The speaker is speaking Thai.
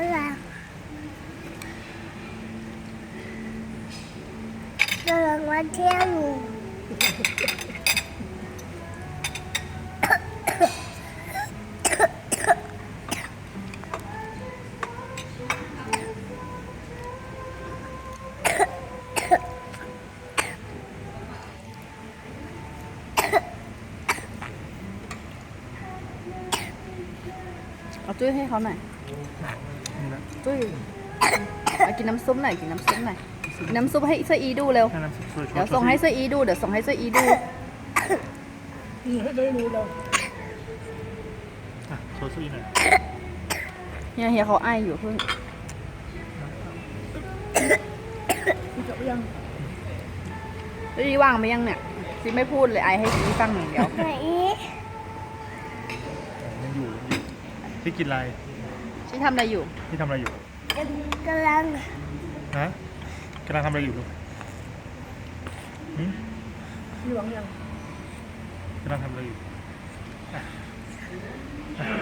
对啊这个我天我嘴很好买 อยู่เอาจุ้ยให้เขาหน่อยนี่นะจุ้ยเอากินน้ำซุปหน่อยกินน้ำซุปหน่อยกินน้ำซุปให้เสื้ออีดูเร็วแค่น้ำซุปช่วยเดี๋ยวส่งให้เสื้ออีดู เดี๋ยวส่งให้เสื้ออีดูนี่ให้ได้รู้เราอะโชว์ซี่หน่อยเฮียเฮียเขาไออยู่เพิ่งคุณจะยังเสื้ออีว่างไปยังเนี่ยซีไม่พูดเลยไอให้ซีฟังอย่างเดียวไหนยังอยู่ยังอยู่พี่กินอะไร ซีทำอะไรอยู่พี่ทำอะไรอยู่กำลังฮะกำลังทำอะไรอยู่ลูกหืมมีหวังยังกำลังทำอะไรอยู่